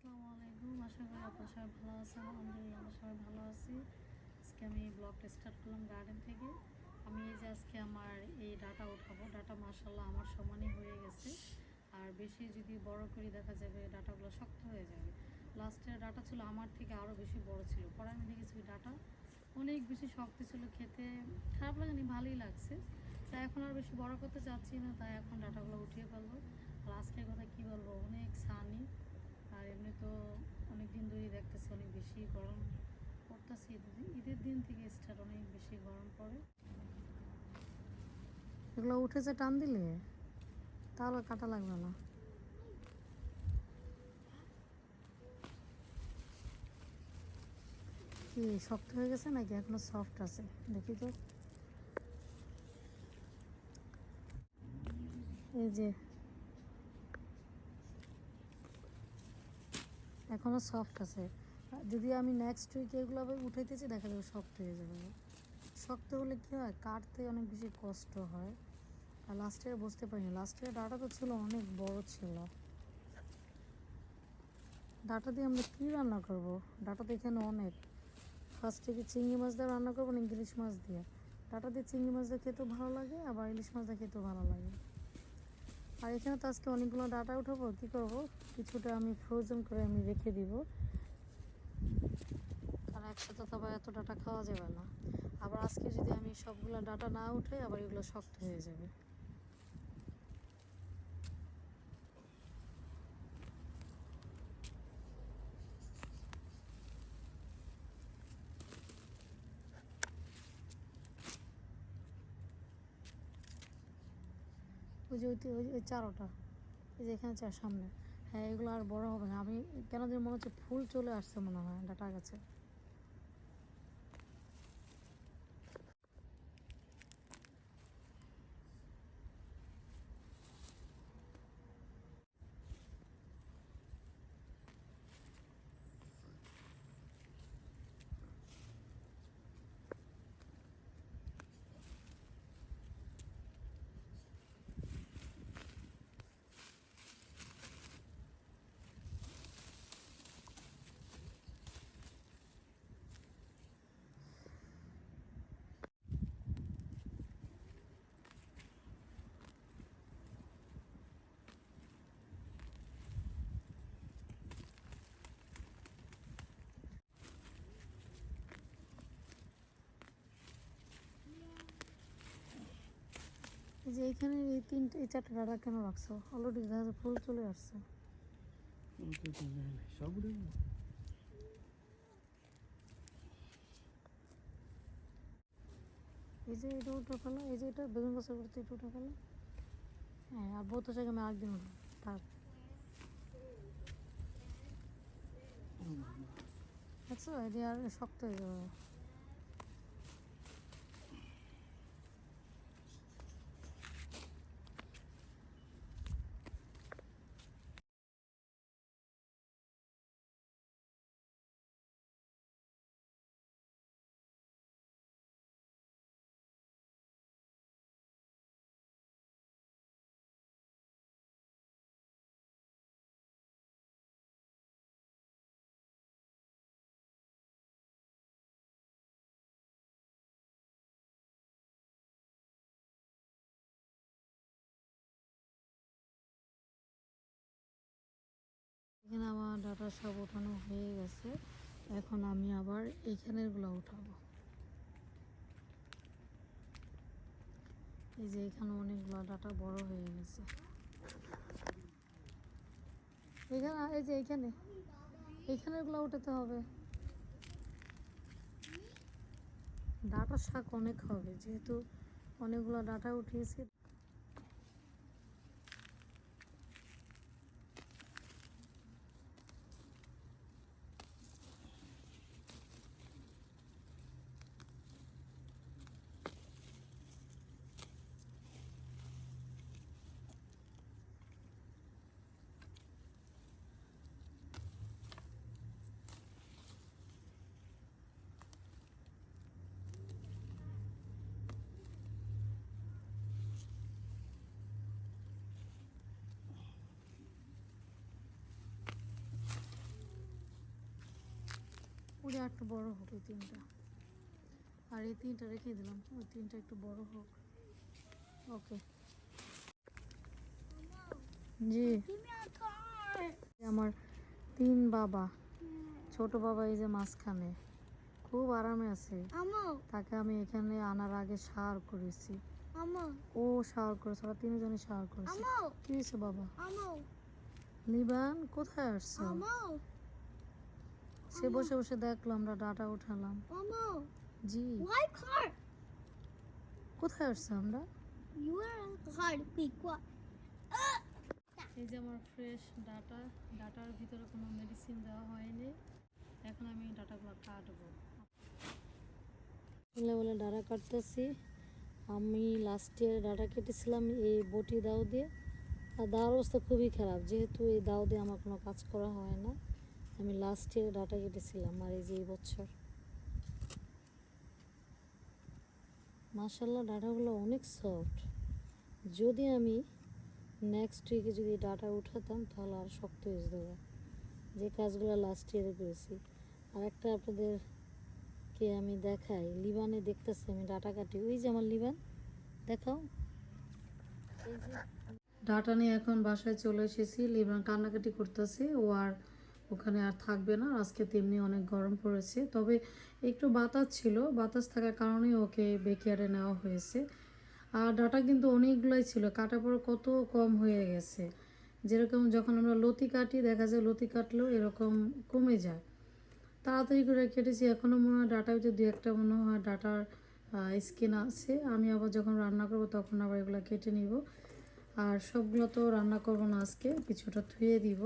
আসসালামু আলাইকুম। আশা করি আপনারা সবাই ভালো আছেন। আলহামদুলিল্লাহ, আমরা সবাই ভালো আছি। আজকে আমি ব্লগটা স্টার্ট করলাম গার্ডেন থেকে। আমি এই যে আজকে আমার এই ডাটা উঠাবো। ডাটা মার্শাল্লাহ আমার সমানই হয়ে গেছে। আর বেশি যদি বড় করি, দেখা যাবে ডাটাগুলো শক্ত হয়ে যাবে। লাস্টের ডাটা ছিল আমার থেকে আরও বেশি বড় ছিল। পরে আমি দেখেছি ওই ডাটা অনেক বেশি শক্ত ছিল খেতে। খারাপ লাগেনি, ভালোই লাগছে। তাই এখন আর বেশি বড় করতে চাচ্ছি না। তাই এখন ডাটাগুলো উঠিয়ে ফেলব। আর আজকের কথা কী বলব? অনেক সানি। আর এমনি তো অনেক দিন ধরেই দেখতেছি অনেক বেশি গরম পড়তেছে। ঈদের ঈদের দিন থেকে স্টার্ট অনেক বেশি গরম পড়ে। এগুলো উঠেছে টান দিলে, তাহলে কাটা লাগবে না। কি, শক্ত হয়ে গেছে নাকি? এখনও সফট আছে। দেখি তো। এই যে এখনও সফট আছে। যদি আমি নেক্সট উইকে এগুলো আবার উঠাইতেছি দেখা যাবে শক্ত হয়ে যাবে। শক্ত হলে কী হয়? কাটতে অনেক বেশি কষ্ট হয়। আর লাস্ট লাস্টে বুঝতে পারিনি। লাস্ট লাস্টে ডাটা তো ছিল, অনেক বড় ছিল। ডাটা দিয়ে আমরা কী রান্না করব? ডাটা তো এখানে অনেক। ফার্স্টে কি চিংড়ি মাছ দিয়ে রান্না করব না, ইলিশ মাছ দিয়ে? ডাটা দিয়ে চিংড়ি মাছ দিয়ে খেতেও ভালো লাগে, আবার ইলিশ মাছ দিয়ে খেতেও ভালো লাগে? আর এখানে তো আজকে অনেকগুলো ডাটা উঠাবো, কি করব? কিছুটা আমি ফ্রোজেন করে আমি রেখে দিব। কারণ একসাথে তো আবার এত ডাটা খাওয়া যাবে না। আবার আজকে যদি আমি সবগুলো ডাটা না উঠে আবার এগুলো শক্ত হয়ে যাবে। ওই যে ওই যে- চারোটা। এই যে এখানে চার সামনে। হ্যাঁ এগুলো আর বড় হবে না। আমি কেন যেন মনে হচ্ছে ফুল চলে আসছে মনে হয়, ডাটা গাছে। যে এখানে এই তিনটে, এই চারটে ডাটা কেন রাখছো? অলরেডি দেখা ফুল চলে আসছে। সব এই যে এটা উঠে ফেলো এই যে এটা বেগুন গাছের করতে এটা উঠে ফেলো হ্যাঁ আর বহুত জায়গায় আমি আরেকদিন উঠবো থাক। দেখছ? এটি আর শক্ত হয়ে যাবে। এখানে আমার ডাটা সব ওঠানো হয়ে গেছে। এখন আমি আবার এইখানেরগুলো উঠাবো। এই যে এখানে অনেকগুলো ডাটা বড় হয়ে গেছে। এখানে, এই যে এইখানে এইখানেরগুলো উঠাতে হবে। ডাটা শাক অনেক হবে, যেহেতু অনেকগুলো ডাটা উঠিয়েছি। একটু বড় হোক এই তিনটা। আর এই তিনটা রেখে দিলাম ওই তিনটা একটু বড় হোক। ওকে। জি. আমার তিন বাবা। ছোট বাবা এই যে মাঝখানে। খুব আরামে আছে। তাকে আমি এখানে আনার আগে সার করেছি। ও সার করেছে ওরা তিনজনে সার করেছে। কি হয়েছে বাবা? নিবান কোথায় আসছো? সে বসে বসে দেখল আমরা ডাটা উঠালাম। জি? কোথায় আসছো আমরা. এই যে আমার ফ্রেশ ডাটা ডাটার ভিতরে কোনো মেডিসিন দেওয়া হয়নি। এখন আমি ডাটাগুলো কাটবো। বলে বলে ডাটা কাটতেছি। আমি লাস্ট ইয়ার ডাটা কেটেছিলাম এই বটি দাও দিয়ে। আর দাওয়ার অবস্থা খুবই খারাপ যেহেতু এই দাও দিয়ে আমার কোনো কাজ করা হয় না। আমি লাস্ট ইয়ার ডাটা কেটেছিলাম, আর এই যে এই বছর। মাসাল্লাহ ডাটাগুলো অনেক সফট যদি আমি নেক্সট উইকে যদি ডাটা উঠাতাম, তাহলে আর শক্ত হয়ে যেত। যে কাজগুলো লাস্ট ইয়ারে করেছি। আর একটা আপনাদেরকে আমি দেখাই, লিবানে দেখতেছি আমি ডাটা কাটি। ওই যে আমার লিবান, দেখাও। ডাটা নিয়ে এখন বাসায় চলে এসেছি, লিবান কান্নাকাটি করতেছে। ও আর ওখানে আর থাকবে না। আজকে তেমনি অনেক গরম পড়েছে। তবে একটু বাতাস ছিল। বাতাস থাকার কারণেই ওকে বেকেয়ারে নেওয়া হয়েছে। আর ডাটা কিন্তু অনেকগুলোই ছিল। কাটার পর কত কম হয়ে গেছে। যেরকম যখন আমরা লতি কাটি, দেখা যায় লতি কাটলেও এরকম কমে যায়। তাড়াতাড়ি করে কেটেছি। এখনও মনে হয় ডাটা হয়তো দু একটা মনে হয় ডাটার স্কিন আছে। আমি আবার যখন রান্না করব তখন আবার এগুলো কেটে নিব। আর সবগুলো তো রান্না করব না আজকে। কিছুটা ধুয়ে দিব।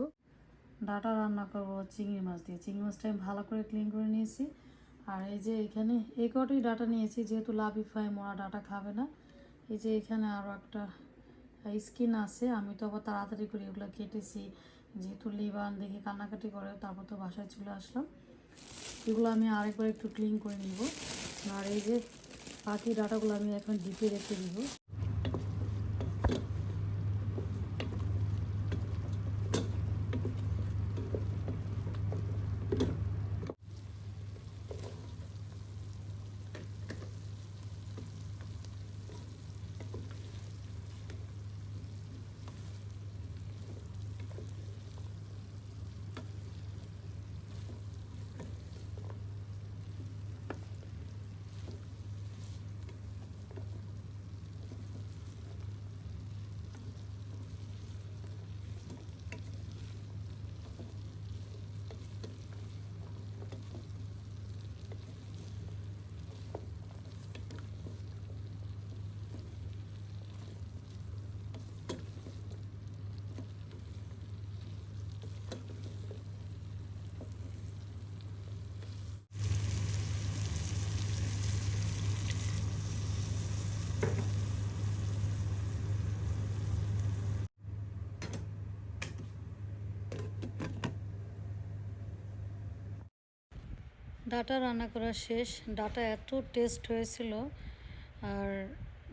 ডাটা রান্না করব, চিংড়ি মাছ দিয়ে। চিংড়ি মাছটা আমি ভালো করে ক্লিন করে নিয়েছি। আর এই যে এখানে এই কটাই ডাটা নিয়েছি, যেহেতু লাভি ফ্রাই মোড়া ডাটা খাবে না, এই যে এখানে আরও একটা স্কিন আছে, আমি তো আবার তাড়াতাড়ি করে এগুলো কেটেছি। যেহেতু লিবান দেখে কান্নাকাটি করে, তারপর তো বাসায় চলে আসলাম। এগুলো আমি আরেকবার একটু ক্লিন করে নিব। আর এই যে বাকি ডাটাগুলো আমি এখন ডিপে রেখে দিব। ডাটা রান্না করা শেষ। ডাটা এত টেস্ট হয়েছিল। আর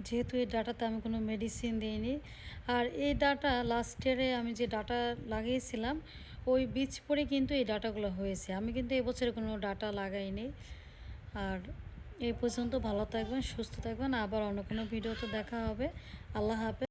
যেহেতু এই ডাটাতে আমি কোনো মেডিসিন দিইনি, আর এই ডাটা লাস্ট ইয়ারে আমি যে ডাটা লাগিয়েছিলাম, ওই বীজ পরে কিন্তু এই ডাটাগুলো হয়েছে। আমি কিন্তু এবছরে কোনো ডাটা লাগাইনি। আর এই পর্যন্ত ভালো থাকবেন সুস্থ থাকবেন। আবার অন্য কোনো ভিডিওতে দেখা হবে। আল্লাহ হাফেজ।